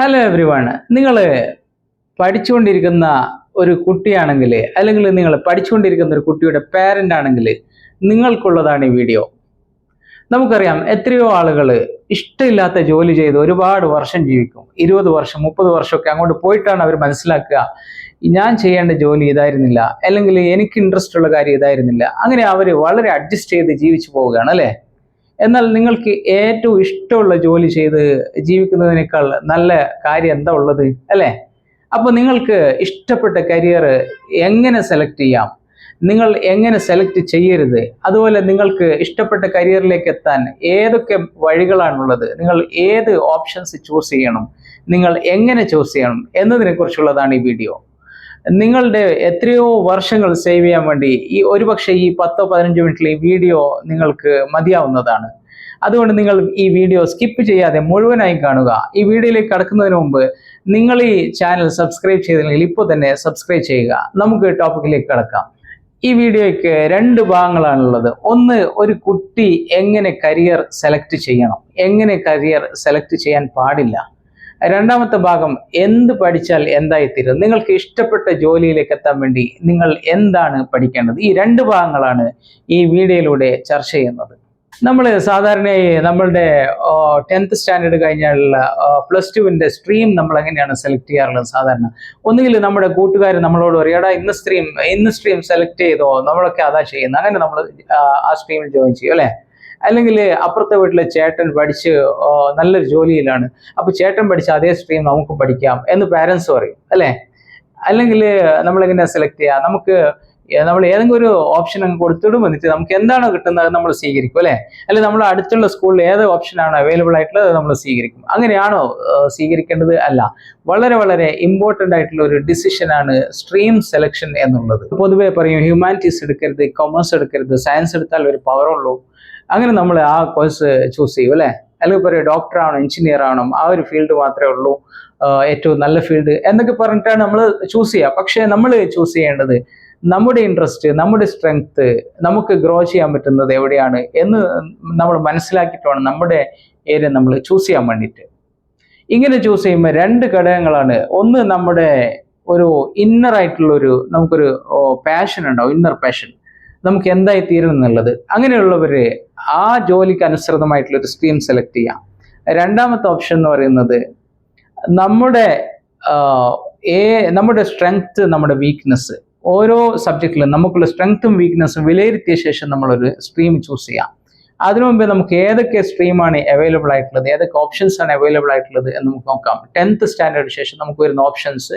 Hello every one നിങ്ങൾ പഠിച്ചുകൊണ്ടിരിക്കുന്ന ഒരു കുട്ടിയാണെങ്കിൽ അല്ലെങ്കിൽ നിങ്ങൾ പഠിച്ചുകൊണ്ടിരിക്കുന്ന ഒരു കുട്ടിയുടെ പാരന്റ് ആണെങ്കിൽ നിങ്ങൾക്കുള്ളതാണ് ഈ വീഡിയോ നമുക്കറിയാം എത്രയോ ആളുകൾ ഇഷ്ടമില്ലാത്ത ജോലി ചെയ്ത് ഒരുപാട് വർഷം ജീവിക്കും. ഇരുപത് വർഷം മുപ്പത് വർഷമൊക്കെ അങ്ങോട്ട് പോയിട്ടാണ് അവർ മനസ്സിലാക്കുക. ഞാൻ ചെയ്യേണ്ട ജോലി ഇതായിരുന്നില്ല. അല്ലെങ്കിൽ എനിക്ക് ഇൻട്രസ്റ്റ് ഉള്ള കാര്യം ഇതായിരുന്നില്ല. അങ്ങനെ അവർ വളരെ അഡ്ജസ്റ്റ് ചെയ്ത് ജീവിച്ചു പോവുകയാണ് അല്ലേ? എന്നാൽ നിങ്ങൾക്ക് ഏറ്റവും ഇഷ്ടമുള്ള ജോലി ചെയ്ത് ജീവിക്കുന്നതിനേക്കാൾ നല്ല കാര്യം എന്താ ഉള്ളത് അല്ലേ? അപ്പോൾ നിങ്ങൾക്ക് ഇഷ്ടപ്പെട്ട കരിയർ എങ്ങനെ സെലക്ട് ചെയ്യാം? നിങ്ങൾ എങ്ങനെ സെലക്ട് ചെയ്യരുത്? അതുപോലെ നിങ്ങൾക്ക് ഇഷ്ടപ്പെട്ട കരിയറിലേക്ക് എത്താൻ ഏതൊക്കെ വഴികളാണുള്ളത്? നിങ്ങൾ ഏത് ഓപ്ഷൻസ് ചൂസ് ചെയ്യണം? നിങ്ങൾ എങ്ങനെ ചൂസ് ചെയ്യണം? എന്നതിനെക്കുറിച്ചുള്ളതാണ് ഈ വീഡിയോ. നിങ്ങളുടെ എത്രയോ വർഷങ്ങൾ സേവ് ചെയ്യാൻ വേണ്ടി ഈ ഒരുപക്ഷെ ഈ പത്തോ പതിനഞ്ചോ മിനിറ്റിലെ വീഡിയോ നിങ്ങൾക്ക് മതിയാവുന്നതാണ്. അതുകൊണ്ട് നിങ്ങൾ ഈ വീഡിയോ സ്കിപ്പ് ചെയ്യാതെ മുഴുവനായി കാണുക. ഈ വീഡിയോയിലേക്ക് കടക്കുന്നതിന് മുമ്പ് നിങ്ങൾ ഈ ചാനൽ സബ്സ്ക്രൈബ് ചെയ്തില്ലെങ്കിൽ ഇപ്പോൾ തന്നെ സബ്സ്ക്രൈബ് ചെയ്യുക. നമുക്ക് ടോപ്പിക്കിലേക്ക് കടക്കാം. ഈ വീഡിയോയ്ക്ക് രണ്ട് ഭാഗങ്ങളാണുള്ളത് ഒന്ന് ഒരു കുട്ടി എങ്ങനെ കരിയർ സെലക്ട് ചെയ്യണം? എങ്ങനെ കരിയർ സെലക്ട് ചെയ്യാൻ പാടില്ല? രണ്ടാമത്തെ ഭാഗം എന്ത് പഠിച്ചാൽ എന്തായിത്തീരും? നിങ്ങൾക്ക് ഇഷ്ടപ്പെട്ട ജോലിയിലേക്ക് എത്താൻ വേണ്ടി നിങ്ങൾ എന്താണ് പഠിക്കേണ്ടത്? ഈ രണ്ട് ഭാഗങ്ങളാണ് ഈ വീഡിയോയിലൂടെ ചർച്ച ചെയ്യുന്നത്. നമ്മൾ സാധാരണയായി നമ്മളുടെ ടെൻത്ത് സ്റ്റാൻഡേർഡ് കഴിഞ്ഞാലുള്ള പ്ലസ് ടുവിന്റെ സ്ട്രീം നമ്മൾ എങ്ങനെയാണ് സെലക്ട് ചെയ്യാറുള്ളത് സാധാരണ? ഒന്നുകിൽ നമ്മുടെ കൂട്ടുകാർ നമ്മളോട് പറയും എടാ ഇന്ന് സ്ട്രീം ഇന്ന് സ്ട്രീം സെലക്ട് ചെയ്തോ? നമ്മളൊക്കെ അതാ ചെയ്യുന്നത്. അങ്ങനെ നമ്മൾ ആ സ്ട്രീമിൽ ജോയിൻ ചെയ്യും അല്ലേ? അല്ലെങ്കിൽ അപ്പുറത്തെ വീട്ടിലെ ചേട്ടൻ പഠിച്ച് നല്ലൊരു ജോലിയിലാണ്. അപ്പോൾ ചേട്ടൻ പഠിച്ച അതേ സ്ട്രീം നമുക്കും പഠിക്കാം എന്ന് പാരൻസ് പറയും അല്ലേ? അല്ലെങ്കിൽ നമ്മളെങ്ങനെ സെലക്ട് ചെയ്യുക നമുക്ക് നമ്മൾ ഏതെങ്കിലും ഒരു ഓപ്ഷൻ അങ്ങ് കൊടുത്തിടും എന്നിട്ട് നമുക്ക് എന്താണോ കിട്ടുന്നത് നമ്മൾ സ്വീകരിക്കും അല്ലേ? അല്ലെ നമ്മൾ അടുത്തുള്ള സ്കൂളിൽ ഏത് ഓപ്ഷനാണ് അവൈലബിൾ ആയിട്ടുള്ളത് നമ്മൾ സ്വീകരിക്കും. അങ്ങനെയാണോ സ്വീകരിക്കേണ്ടത്? അല്ല. വളരെ വളരെ ഇമ്പോർട്ടന്റ് ആയിട്ടുള്ള ഒരു ഡിസിഷനാണ് സ്ട്രീം സെലക്ഷൻ എന്നുള്ളത്. പൊതുവെ പറയും ഹ്യൂമാനിറ്റീസ് എടുക്കരുത് കൊമേഴ്സ് എടുക്കരുത് സയൻസ് എടുത്താൽ ഒരു പവറുള്ളൂ അങ്ങനെ നമ്മൾ ആ കോഴ്സ് ചൂസ് ചെയ്യും അല്ലേ? അല്ലെങ്കിൽ പറയും ഡോക്ടർ ആവണം എഞ്ചിനീയർ ആവണം ആ ഒരു ഫീൽഡ് മാത്രമേ ഉള്ളൂ ഏറ്റവും നല്ല ഫീൽഡ് എന്നൊക്കെ പറഞ്ഞിട്ടാണ് നമ്മൾ ചൂസ് ചെയ്യുക. പക്ഷേ നമ്മൾ ചൂസ് ചെയ്യേണ്ടത് നമ്മുടെ ഇൻട്രസ്റ്റ് നമ്മുടെ സ്ട്രെങ്ത് നമുക്ക് ഗ്രോ ചെയ്യാൻ പറ്റുന്നത് എവിടെയാണ് എന്ന് നമ്മൾ മനസ്സിലാക്കിയിട്ട് വേണം നമ്മുടെ ഏരിയ നമ്മൾ ചൂസ് ചെയ്യാൻ വേണ്ടിയിട്ട്. ഇങ്ങനെ ചൂസ് ചെയ്യുമ്പോൾ രണ്ട് ഘടകങ്ങളാണ്. ഒന്ന് നമ്മുടെ ഒരു ഇന്നർ ആയിട്ടുള്ള ഒരു നമുക്കൊരു പാഷൻ ഉണ്ടാവും ഇന്നർ പാഷൻ നമുക്ക് എന്തായി തീരണം എന്നുള്ളത്. അങ്ങനെയുള്ളവർ ആ ജോലിക്ക് അനുസൃതമായിട്ടുള്ള ഒരു സ്ട്രീം സെലക്ട് ചെയ്യാം. രണ്ടാമത്തെ ഓപ്ഷൻ എന്ന് പറയുന്നത് നമ്മുടെ ഏ നമ്മുടെ സ്ട്രെങ്ത് നമ്മുടെ വീക്ക്നെസ് ഓരോ സബ്ജക്റ്റിലും നമുക്കുള്ള സ്ട്രെങ്ത്തും വീക്ക്നെസ്സും വിലയിരുത്തിയ ശേഷം നമ്മളൊരു സ്ട്രീം ചൂസ് ചെയ്യാം. അതിനു മുമ്പേ നമുക്ക് ഏതൊക്കെ സ്ട്രീമാണ് അവൈലബിൾ ആയിട്ടുള്ളത് ഏതൊക്കെ ഓപ്ഷൻസ് ആണ് അവൈലബിൾ ആയിട്ടുള്ളത് എന്ന് നമുക്ക് നോക്കാം. ടെൻത്ത് സ്റ്റാൻഡേർഡ് ശേഷം നമുക്ക് വരുന്ന ഓപ്ഷൻസ്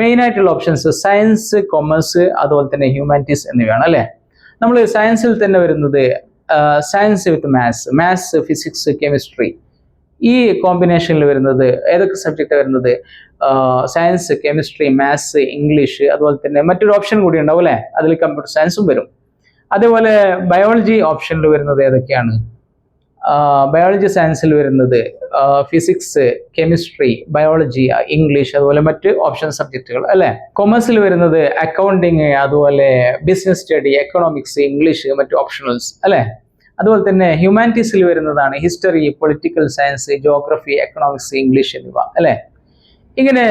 മെയിൻ ആയിട്ടുള്ള ഓപ്ഷൻസ് സയൻസ് കൊമേഴ്സ് അതുപോലെ തന്നെ ഹ്യൂമാനിറ്റീസ് എന്നിവയാണ് അല്ലേ? നമ്മൾ സയൻസിൽ തന്നെ വരുന്നത് science with maths maths physics chemistry ഈ കോമ്പിനേഷനിൽ വരുന്നത് ഏതൊക്കെ സബ്ജക്റ്റ് വരുന്നത്? സയൻസ് കെമിസ്ട്രി മാത്സ് ഇംഗ്ലീഷ് അതുപോലെ തന്നെ മറ്റൊരു ഓപ്ഷൻ കൂടി ഉണ്ടാവും അല്ലേ? അതിൽ കമ്പ്യൂട്ടർ സയൻസും വരും. അതേപോലെ ബയോളജി ഓപ്ഷനിൽ വരുന്നത് ഏതൊക്കെയാണ്? ബയോളജി സയൻസിൽ വരുന്നത് ഫിസിക്സ് കെമിസ്ട്രി ബയോളജി ഇംഗ്ലീഷ് അതുപോലെ മറ്റ് ഓപ്ഷൻ സബ്ജക്റ്റുകൾ അല്ലേ? കൊമേഴ്സിൽ വരുന്നത് അക്കൗണ്ടിങ് അതുപോലെ ബിസിനസ് സ്റ്റഡി എക്കണോമിക്സ് ഇംഗ്ലീഷ് മറ്റ് ഓപ്ഷണൽസ് അല്ലേ? അതുപോലെ തന്നെ ഹ്യൂമാനിറ്റീസിൽ വരുന്നതാണ് history political science geography economics English എന്നിവ അല്ലേ? ഇങ്ങനെ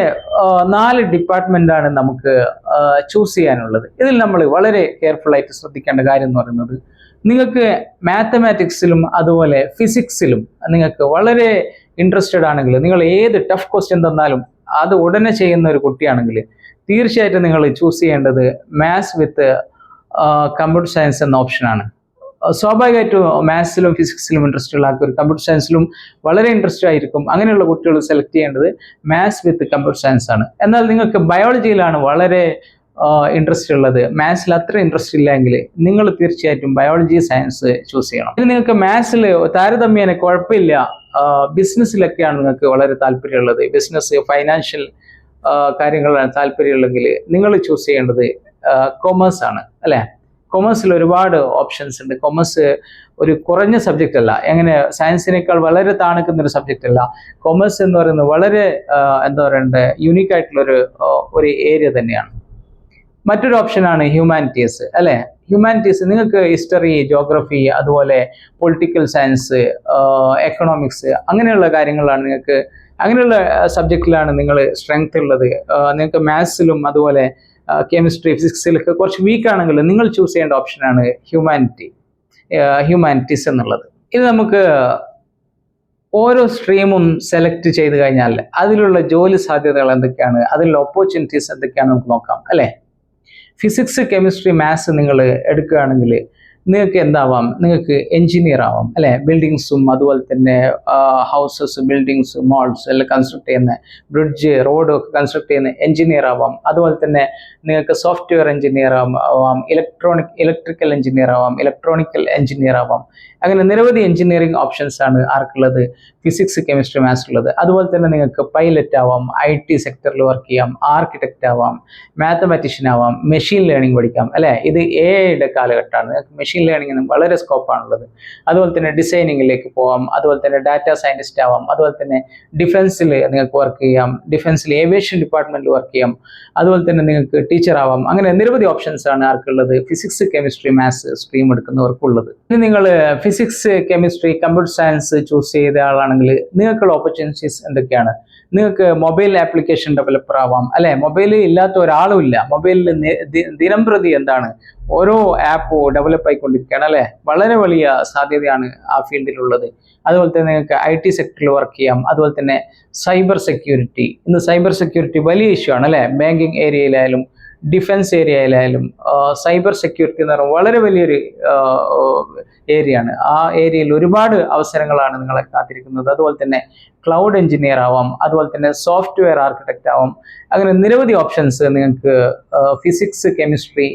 നാല് ഡിപ്പാർട്ട്മെന്റ് ആണ് നമുക്ക് ചൂസ് ചെയ്യാനുള്ളത്. ഇതിൽ നമ്മൾ വളരെ കെയർഫുൾ ആയിട്ട് ശ്രദ്ധിക്കേണ്ട കാര്യം എന്ന് പറയുന്നത് നിങ്ങൾക്ക് മാത്തമാറ്റിക്സിലും അതുപോലെ ഫിസിക്സിലും നിങ്ങൾക്ക് വളരെ ഇൻട്രസ്റ്റഡ് ആണെങ്കിൽ നിങ്ങൾ ഏത് ടഫ് ക്വസ്റ്റ്യൻ തന്നാലും അത് ഉടനെ ചെയ്യുന്ന ഒരു കുട്ടിയാണെങ്കിൽ തീർച്ചയായിട്ടും നിങ്ങൾ ചൂസ് ചെയ്യേണ്ടത് മാത്സ് വിത്ത് കമ്പ്യൂട്ടർ സയൻസ് എന്ന ഓപ്ഷനാണ് സ്വാഭാവികമായിട്ടും മാത്സിലും ഫിസിക്സിലും ഇൻട്രസ്റ്റ് ഉള്ള ആൾക്കാർ കമ്പ്യൂട്ടർ സയൻസിലും വളരെ ഇൻട്രസ്റ്റ് ആയിരിക്കും. അങ്ങനെയുള്ള കുട്ടികൾ സെലക്ട് ചെയ്യേണ്ടത് മാത്സ് വിത്ത് കമ്പ്യൂട്ടർ സയൻസ് ആണ്. എന്നാൽ നിങ്ങൾക്ക് ബയോളജിയിലാണ് വളരെ ഇൻട്രസ്റ്റ് ഉള്ളത്. മാത്സിൽ അത്ര ഇൻട്രസ്റ്റ് ഇല്ലെങ്കിൽ നിങ്ങൾ തീർച്ചയായിട്ടും ബയോളജി സയൻസ് ചൂസ് ചെയ്യണം. ഇനി നിങ്ങൾക്ക് മാത്സിൽ താരതമ്യേന കുഴപ്പമില്ല. ബിസിനസ്സിലൊക്കെയാണ് നിങ്ങൾക്ക് വളരെ താല്പര്യമുള്ളത്. ബിസിനസ് ഫൈനാൻഷ്യൽ കാര്യങ്ങളാണ് താല്പര്യമുള്ളെങ്കിൽ നിങ്ങൾ ചൂസ് ചെയ്യേണ്ടത് കൊമേഴ്സ് ആണ്. അല്ലേ? കൊമേഴ്സിൽ ഒരുപാട് ഓപ്ഷൻസ് ഉണ്ട്. കൊമേഴ്സ് ഒരു കുറഞ്ഞ സബ്ജക്റ്റ് അല്ല. എങ്ങനെ? സയൻസിനേക്കാൾ വളരെ താണുക്കുന്ന ഒരു സബ്ജക്റ്റ് അല്ല. കൊമേഴ്സ് എന്ന് പറയുന്നത് വളരെ എന്താ പറയണ്ടേ യുണീക്ക് ആയിട്ടുള്ളൊരു ഒരു ഒരു ഏരിയ തന്നെയാണ്. മറ്റൊരു ഓപ്ഷനാണ് ഹ്യൂമാനിറ്റീസ് അല്ലെ? ഹ്യൂമാനിറ്റീസ് നിങ്ങൾക്ക് ഹിസ്റ്ററി ജോഗ്രഫി അതുപോലെ പൊളിറ്റിക്കൽ സയൻസ് എക്കണോമിക്സ് അങ്ങനെയുള്ള കാര്യങ്ങളാണ് നിങ്ങൾക്ക് അങ്ങനെയുള്ള സബ്ജക്റ്റിലാണ് നിങ്ങൾ സ്ട്രെങ്ത് ഉള്ളത്. നിങ്ങൾക്ക് മാത്സിലും അതുപോലെ കെമിസ്ട്രി ഫിസിക്സിലൊക്കെ കുറച്ച് വീക്ക് ആണെങ്കിൽ നിങ്ങൾ ചൂസ് ചെയ്യേണ്ട ഓപ്ഷനാണ് ഹ്യൂമാനിറ്റി ഹ്യൂമാനിറ്റീസ് എന്നുള്ളത്. ഇത് നമുക്ക് ഓരോ സ്ട്രീമും സെലക്ട് ചെയ്ത് കഴിഞ്ഞാൽ അതിലുള്ള ജോലി സാധ്യതകൾ എന്തൊക്കെയാണ്? അതിലുള്ള ഓപ്പർച്യൂണിറ്റീസ് എന്തൊക്കെയാണ് നമുക്ക് നോക്കാം അല്ലേ? ഫിസിക്സ് കെമിസ്ട്രി മാത്സ് നിങ്ങൾ എടുക്കുകയാണെങ്കിൽ നിങ്ങൾക്ക് എന്താവാം? നിങ്ങൾക്ക് എഞ്ചിനീയർ ആവാം അല്ലേ? ബിൽഡിങ്സും അതുപോലെ തന്നെ ഹൗസസ് ബിൽഡിങ്സ് മോൾസ് എല്ലാം കൺസ്ട്രക്ട് ചെയ്യുന്ന ബ്രിഡ്ജ് റോഡ് ഒക്കെ കൺസ്ട്രക്ട് ചെയ്യുന്ന എഞ്ചിനീയർ ആവാം. അതുപോലെ തന്നെ നിങ്ങൾക്ക് സോഫ്റ്റ്വെയർ എഞ്ചിനീയർ ആവാം ഇലക്ട്രോണിക് ഇലക്ട്രിക്കൽ എഞ്ചിനീയർ ആവാം ഇലക്ട്രോണിക്കൽ എഞ്ചിനീയർ ആവാം. അങ്ങനെ നിരവധി എഞ്ചിനീയറിംഗ് ഓപ്ഷൻസ് ആണ് ആർക്കുള്ളത്? ഫിസിക്സ് കെമിസ്ട്രി മാത്സ് ഉള്ളത്. അതുപോലെ തന്നെ നിങ്ങൾക്ക് പൈലറ്റ് ആവാം ഐ ടി സെക്ടറിൽ വർക്ക് ചെയ്യാം ആർക്കിടെക്റ്റ് ആവാം മാത്തമാറ്റീഷ്യൻ ആവാം മെഷീൻ ലേണിംഗ് പഠിക്കാം അല്ലേ? ഇത് എ ഐയുടെ കാലഘട്ടമാണ്. മെഷീൻ ലേണിംഗിന് വളരെ സ്കോപ്പാണുള്ളത് അതുപോലെ തന്നെ ഡിസൈനിങ്ങിലേക്ക് പോവാം അതുപോലെ തന്നെ ഡാറ്റ സയന്റിസ്റ്റ് ആവാം അതുപോലെ തന്നെ ഡിഫൻസിൽ നിങ്ങൾക്ക് വർക്ക് ചെയ്യാം ഡിഫൻസിൽ ഏവിയേഷൻ ഡിപ്പാർട്ട്മെന്റിൽ വർക്ക് ചെയ്യാം അതുപോലെ തന്നെ നിങ്ങൾക്ക് ടീച്ചർ ആവാം. അങ്ങനെ നിരവധി ഓപ്ഷൻസ് ആണ് ആർക്കുള്ളത്. ഫിസിക്സ് കെമിസ്ട്രി മാത്സ് സ്ട്രീം എടുക്കുന്നവർക്കുള്ളത്. ഇനി നിങ്ങൾ physics chemistry computer science choose ചെയ്ത ആളാണെങ്കിൽ നിങ്ങൾക്കുള്ള ഓപ്പർച്യൂണിറ്റീസ് എന്തൊക്കെയാണ്? നിങ്ങൾക്ക് മൊബൈൽ ആപ്ലിക്കേഷൻ ഡെവലപ്പർ ആവാം. അല്ലെ? മൊബൈൽ ഇല്ലാത്ത ഒരാളും ഇല്ല. മൊബൈലിൽ ദിനം പ്രതി എന്താണ്? ഓരോ ആപ്പ് ഡെവലപ്പ് ആയിക്കൊണ്ടിരിക്കുകയാണ് അല്ലെ? വളരെ വലിയ സാധ്യതയാണ് ആ ഫീൽഡിലുള്ളത്. അതുപോലെ തന്നെ നിങ്ങൾക്ക് ഐ ടി സെക്ടറിൽ വർക്ക് ചെയ്യാം. അതുപോലെ തന്നെ സൈബർ സെക്യൂരിറ്റി ഇന്ന് സൈബർ സെക്യൂരിറ്റി വലിയ ഇഷ്യൂ ആണ് അല്ലെ? ബാങ്കിങ് ഏരിയയിലായാലും ഡിഫൻസ് ഏരിയയിലായാലും സൈബർ സെക്യൂരിറ്റി എന്ന് പറയുമ്പോൾ വളരെ വലിയൊരു ഏരിയ ആണ് ആ ഏരിയയിൽ ഒരുപാട് അവസരങ്ങളാണ് നിങ്ങളെ കാത്തിരിക്കുന്നത്. അതുപോലെ തന്നെ ക്ലൗഡ് എഞ്ചിനീയർ ആവാം അതുപോലെ തന്നെ സോഫ്റ്റ്വെയർ ആർക്കിടെക്റ്റ് ആവാം. അങ്ങനെ നിരവധി ഓപ്ഷൻസ് നിങ്ങൾക്ക് physics chemistry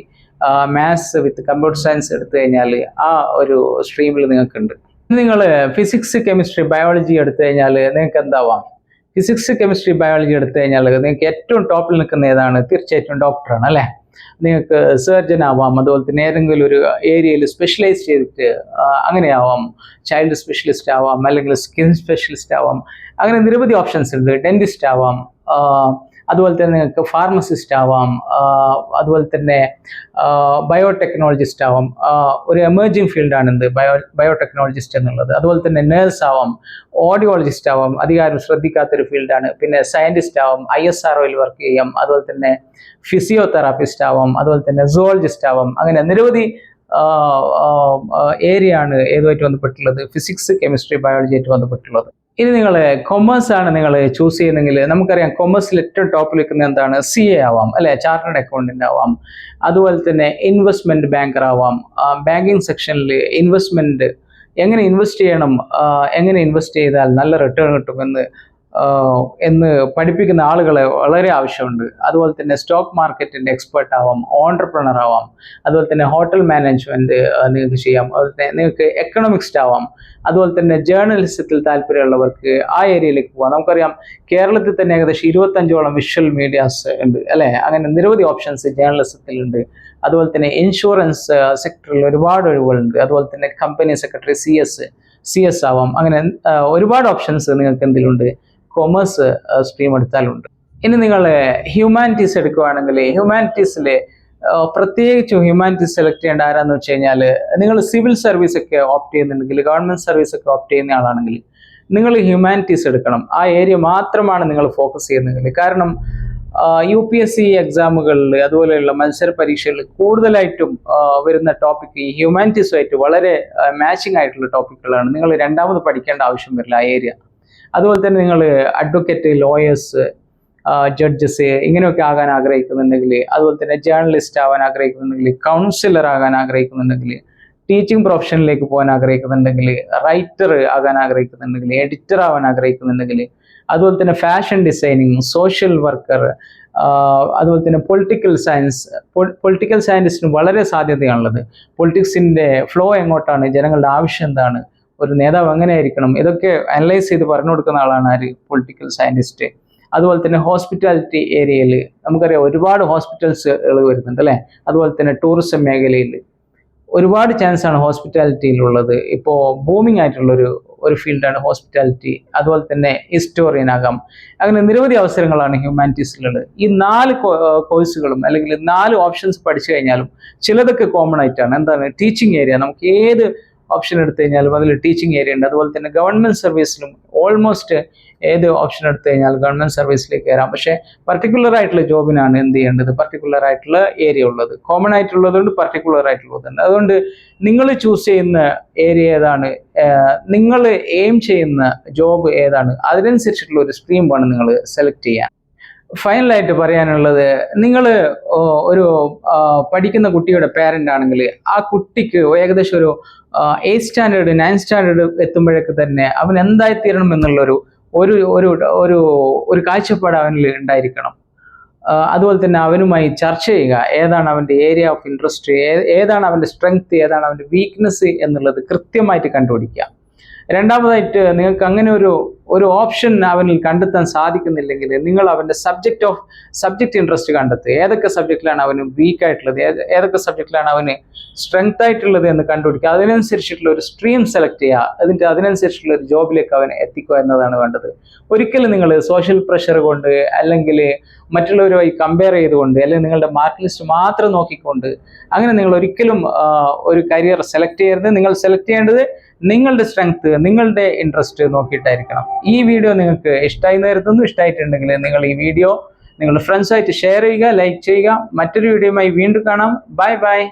maths with computer science എടുത്തു കഴിഞ്ഞാൽ ആ ഒരു സ്ട്രീമിൽ നിങ്ങൾക്കുണ്ട്. നിങ്ങൾ ഫിസിക്സ് കെമിസ്ട്രി ബയോളജി എടുത്തു കഴിഞ്ഞാൽ നിങ്ങൾക്ക് എന്താവാം? ഫിസിക്സ് കെമിസ്ട്രി ബയോളജി എടുത്തു കഴിഞ്ഞാൽ നിങ്ങൾക്ക് ഏറ്റവും ടോപ്പിൽ നിൽക്കുന്ന ഏതാണ്? തീർച്ചയായിട്ടും ഡോക്ടറാണ് അല്ലേ? നിങ്ങൾക്ക് സർജൻ ആവാം അതുപോലെ തന്നെ ഏതെങ്കിലും ഒരു ഏരിയയിൽ സ്പെഷ്യലൈസ് ചെയ്തിട്ട് അങ്ങനെ ആവാം ചൈൽഡ് സ്പെഷ്യലിസ്റ്റ് ആവാം അല്ലെങ്കിൽ സ്കിൻ സ്പെഷ്യലിസ്റ്റ് ആവാം അങ്ങനെ നിരവധി ഓപ്ഷൻസ് ഉണ്ട്. ഡെന്റിസ്റ്റ് ആവാം അതുപോലെ തന്നെ നിങ്ങൾക്ക് ഫാർമസിസ്റ്റ് ആവാം അതുപോലെ തന്നെ ബയോടെക്നോളജിസ്റ്റ് ആവാം. ഒരു എമേർജിങ് ഫീൽഡാണ് എന്ത് ബയോ ബയോടെക്നോളജിസ്റ്റ് എന്നുള്ളത്. അതുപോലെ തന്നെ നേഴ്സ് ആവാം ഓഡിയോളജിസ്റ്റ് ആവാം അധികാരം ശ്രദ്ധിക്കാത്തൊരു ഫീൽഡാണ് പിന്നെ സയന്റിസ്റ്റ് ആവാം ഐ എസ് ആർ ഒയിൽ വർക്ക് ചെയ്യാം. അതുപോലെ തന്നെ ഫിസിയോതെറാപ്പിസ്റ്റ് ആവാം അതുപോലെ തന്നെ സുവോളജിസ്റ്റ് ആവാം. അങ്ങനെ നിരവധി ഏരിയ ആണ് ഏതുമായിട്ട് ബന്ധപ്പെട്ടുള്ളത്? ഫിസിക്സ് കെമിസ്ട്രി ബയോളജി ആയിട്ട് ബന്ധപ്പെട്ടുള്ളത്. ഇനി നിങ്ങൾ കൊമേഴ്സ് ആണ് നിങ്ങൾ ചൂസ് ചെയ്യുന്നെങ്കിൽ നമുക്കറിയാം കൊമേഴ്സിൽ ഏറ്റവും ടോപ്പിൽ നിൽക്കുന്ന എന്താണ്? സി എ ആവാം അല്ലെ? ചാർട്ടേഡ് അക്കൗണ്ടന്റ് ആവാം. അതുപോലെ തന്നെ ഇൻവെസ്റ്റ്മെന്റ് ബാങ്കർ ആവാം. ബാങ്കിങ് സെക്ഷനിൽ ഇൻവെസ്റ്റ്മെന്റ് എങ്ങനെ ഇൻവെസ്റ്റ് ചെയ്യണം എങ്ങനെ ഇൻവെസ്റ്റ് ചെയ്താൽ നല്ല റിട്ടേൺ കിട്ടുമെന്ന് എന്ന് പഠിപ്പിക്കുന്ന ആളുകളെ വളരെ ആവശ്യമുണ്ട്. അതുപോലെ തന്നെ സ്റ്റോക്ക് മാർക്കറ്റിന്റെ എക്സ്പേർട്ട് ആവാം ഓണ്ടർപ്രണർ ആവാം അതുപോലെ തന്നെ ഹോട്ടൽ മാനേജ്മെന്റ് നിങ്ങൾക്ക് ചെയ്യാം. അതുപോലെ തന്നെ നിങ്ങൾക്ക് എക്കണോമിക്സ്റ്റ് ആവാം. അതുപോലെ തന്നെ ജേർണലിസത്തിൽ താല്പര്യമുള്ളവർക്ക് ആ ഏരിയയിലേക്ക് പോകാം നമുക്കറിയാം കേരളത്തിൽ തന്നെ ഏകദേശം ഇരുപത്തഞ്ചോളം വിഷ്വൽ മീഡിയാസ് ഉണ്ട് അല്ലേ? അങ്ങനെ നിരവധി ഓപ്ഷൻസ് ജേർണലിസത്തിലുണ്ട് അതുപോലെ തന്നെ ഇൻഷുറൻസ് സെക്ടറിൽ ഒരുപാട് ഒഴിവുകളുണ്ട്. അതുപോലെ തന്നെ company secretary C S C S ആവാം. അങ്ങനെ ഒരുപാട് ഓപ്ഷൻസ് നിങ്ങൾക്ക് എന്തിലുണ്ട്. Commerce stream എടുത്താലുണ്ട്. ഇനി നിങ്ങൾ ഹ്യൂമാനിറ്റീസ് എടുക്കുകയാണെങ്കിൽ ഹ്യൂമാനിറ്റീസിൽ പ്രത്യേകിച്ചും ഹ്യൂമാനിറ്റീസ് സെലക്ട് ചെയ്യേണ്ട ആരാന്ന് വെച്ച് കഴിഞ്ഞാൽ നിങ്ങൾ സിവിൽ സർവീസ് ഒക്കെ ഓപ്റ്റ് ചെയ്യുന്നുണ്ടെങ്കിൽ ഗവൺമെന്റ് സർവീസ് ഒക്കെ ഓപ്റ്റ് ചെയ്യുന്ന ആളാണെങ്കിൽ നിങ്ങൾ ഹ്യൂമാനിറ്റീസ് എടുക്കണം. ആ ഏരിയ മാത്രമാണ് നിങ്ങൾ ഫോക്കസ് ചെയ്യുന്നതെങ്കിൽ കാരണം യു പി എസ് സി എക്സാമുകളിൽ അതുപോലെയുള്ള മത്സര പരീക്ഷകളിൽ കൂടുതലായിട്ടും വരുന്ന ടോപ്പിക് ഈ ഹ്യൂമാനിറ്റീസുമായിട്ട് വളരെ മാച്ചിങ് ആയിട്ടുള്ള ടോപ്പിക്കുകളാണ് നിങ്ങൾ രണ്ടാമത് പഠിക്കേണ്ട ആവശ്യം വരില്ല ആ ഏരിയ അതുപോലെ തന്നെ നിങ്ങൾ അഡ്വക്കേറ്റ് ലോയേഴ്സ് ജഡ്ജസ് ഇങ്ങനെയൊക്കെ ആകാൻ ആഗ്രഹിക്കുന്നുണ്ടെങ്കിൽ അതുപോലെ തന്നെ ജേർണലിസ്റ്റ് ആവാൻ ആഗ്രഹിക്കുന്നുണ്ടെങ്കിൽ കൗൺസിലർ ആകാൻ ആഗ്രഹിക്കുന്നുണ്ടെങ്കിൽ ടീച്ചിങ് പ്രൊഫഷനിലേക്ക് പോകാൻ ആഗ്രഹിക്കുന്നുണ്ടെങ്കിൽ റൈറ്റർ ആകാൻ ആഗ്രഹിക്കുന്നുണ്ടെങ്കിൽ എഡിറ്റർ ആവാൻ ആഗ്രഹിക്കുന്നുണ്ടെങ്കിൽ അതുപോലെ തന്നെ ഫാഷൻ ഡിസൈനിങ് സോഷ്യൽ വർക്കർ അതുപോലെ തന്നെ പൊളിറ്റിക്കൽ സയൻസ് പൊളിറ്റിക്കൽ സയന്റിസ്റ്റിന് വളരെ സാധ്യതയാണുള്ളത്. പൊളിറ്റിക്സിന്റെ ഫ്ലോ എങ്ങോട്ടാണ്? ജനങ്ങളുടെ ആവശ്യം എന്താണ്? ഒരു നേതാവ് എങ്ങനെയായിരിക്കണം ഇതൊക്കെ അനലൈസ് ചെയ്ത് പറഞ്ഞു കൊടുക്കുന്ന ആളാണ് ആര്? പൊളിറ്റിക്കൽ സയന്റിസ്റ്റ് അതുപോലെ തന്നെ ഹോസ്പിറ്റാലിറ്റി ഏരിയയിൽ നമുക്കറിയാം ഒരുപാട് ഹോസ്പിറ്റൽസുകൾ വരുന്നുണ്ട് അല്ലേ? അതുപോലെ തന്നെ ടൂറിസം മേഖലയിൽ ഒരുപാട് ചാൻസ് ആണ് ഹോസ്പിറ്റാലിറ്റിയിലുള്ളത് ഇപ്പോൾ ബൂമിംഗ് ആയിട്ടുള്ള ഒരു ഒരു ഫീൽഡാണ് ഹോസ്പിറ്റാലിറ്റി അതുപോലെ തന്നെ ഹിസ്റ്റോറിയൻ ആകാം. അങ്ങനെ നിരവധി അവസരങ്ങളാണ് ഹ്യൂമാനിറ്റീസിലുള്ളത് ഈ നാല് കോഴ്സുകളും അല്ലെങ്കിൽ നാല് ഓപ്ഷൻസ് പഠിച്ചു കഴിഞ്ഞാലും ചിലതൊക്കെ കോമൺ ആയിട്ടാണ്. എന്താണ്? ടീച്ചിങ് ഏരിയ നമുക്ക് ഏത് ഓപ്ഷൻ എടുത്തു കഴിഞ്ഞാലും അതിൽ ടീച്ചിങ് ഏരിയ ഉണ്ട്. അതുപോലെ തന്നെ ഗവൺമെന്റ് സർവീസിലും ഓൾമോസ്റ്റ് ഏത് ഓപ്ഷൻ എടുത്തു കഴിഞ്ഞാൽ ഗവൺമെന്റ് സർവീസിലേക്ക് കയറാം. പക്ഷേ പർട്ടിക്കുലർ ആയിട്ടുള്ള ജോബിനാണ് എന്ത് ചെയ്യേണ്ടത്? പർട്ടിക്കുലർ ആയിട്ടുള്ള ഏരിയ ഉള്ളത്. കോമൺ ആയിട്ടുള്ളതുകൊണ്ട് പർട്ടിക്കുലർ ആയിട്ടുള്ളതുണ്ട് അതുകൊണ്ട് നിങ്ങൾ ചൂസ് ചെയ്യുന്ന ഏരിയ ഏതാണ്? നിങ്ങൾ എയിം ചെയ്യുന്ന ജോബ് ഏതാണ്? അതിനനുസരിച്ചിട്ടുള്ള ഒരു സ്ട്രീം വേണം നിങ്ങൾ സെലക്ട് ചെയ്യാൻ. ഫൈനലായിട്ട് പറയാനുള്ളത് നിങ്ങൾ ഒരു പഠിക്കുന്ന കുട്ടിയുടെ പേരന്റ് ആണെങ്കിൽ ആ കുട്ടിക്ക് ഏകദേശം ഒരു എയ്റ്റ് സ്റ്റാൻഡേർഡ് നയൻ സ്റ്റാൻഡേർഡ് എത്തുമ്പോഴേക്ക് തന്നെ അവൻ എന്തായി തീരണം എന്നുള്ളൊരു ഒരു ഒരു ഒരു ഒരു കാഴ്ചപ്പാട് അവനിൽ ഉണ്ടായിരിക്കണം. അതുപോലെ തന്നെ അവനുമായി ചർച്ച ചെയ്യുക. ഏതാണ് അവന്റെ ഏരിയ ഓഫ് ഇൻട്രസ്റ്റ് ഏതാണ് അവന്റെ സ്ട്രെങ്ത് ഏതാണ് അവന്റെ വീക്ക്നെസ് എന്നുള്ളത് കൃത്യമായിട്ട് കണ്ടുപിടിക്കുക. രണ്ടാമതായിട്ട് നിങ്ങൾക്ക് അങ്ങനെ ഒരു ഒരു ഓപ്ഷൻ അവനിൽ കണ്ടെത്താൻ സാധിക്കുന്നില്ലെങ്കിൽ നിങ്ങൾ അവന്റെ സബ്ജക്റ്റ് ഓഫ് സബ്ജക്റ്റ് ഇൻട്രസ്റ്റ് കണ്ടെത്തുക. ഏതൊക്കെ സബ്ജക്റ്റിലാണ് അവന് വീക്ക് ആയിട്ടുള്ളത്? ഏത് ഏതൊക്കെ സബ്ജക്റ്റിലാണ് അവന് സ്ട്രെങ്ത് ആയിട്ടുള്ളത് എന്ന് കണ്ടുപിടിക്കുക. അതിനനുസരിച്ചിട്ടുള്ള ഒരു സ്ട്രീം സെലക്ട് ചെയ്യുക. അതിന്റെ അതിനനുസരിച്ചിട്ടുള്ള ഒരു ജോബിലേക്ക് അവൻ എത്തിക്കുക എന്നതാണ് വേണ്ടത്. ഒരിക്കലും നിങ്ങൾ സോഷ്യൽ പ്രഷർ കൊണ്ട് അല്ലെങ്കിൽ മറ്റുള്ളവരുമായി കമ്പയർ ചെയ്തുകൊണ്ട് അല്ലെങ്കിൽ നിങ്ങളുടെ മാർക്ക് ലിസ്റ്റ് മാത്രം നോക്കിക്കൊണ്ട് അങ്ങനെ നിങ്ങൾ ഒരിക്കലും ഒരു കരിയർ സെലക്ട് ചെയ്യരുത്. നിങ്ങൾ സെലക്ട് ചെയ്യേണ്ടത് നിങ്ങളുടെ സ്ട്രെങ്ത് നിങ്ങളുടെ ഇൻട്രസ്റ്റ് നോക്കിയിട്ടായിരിക്കണം. ഈ വീഡിയോ നിങ്ങൾക്ക് ഇഷ്ടമായി നേരത്തുന്നു ഇഷ്ടമായിട്ടുണ്ടെങ്കിൽ നിങ്ങൾ ഈ വീഡിയോ നിങ്ങളുടെ ഫ്രണ്ട്സായിട്ട് ഷെയർ ചെയ്യുക ലൈക്ക് ചെയ്യുക. മറ്റൊരു വീഡിയോയുമായി വീണ്ടും കാണാം. Bye bye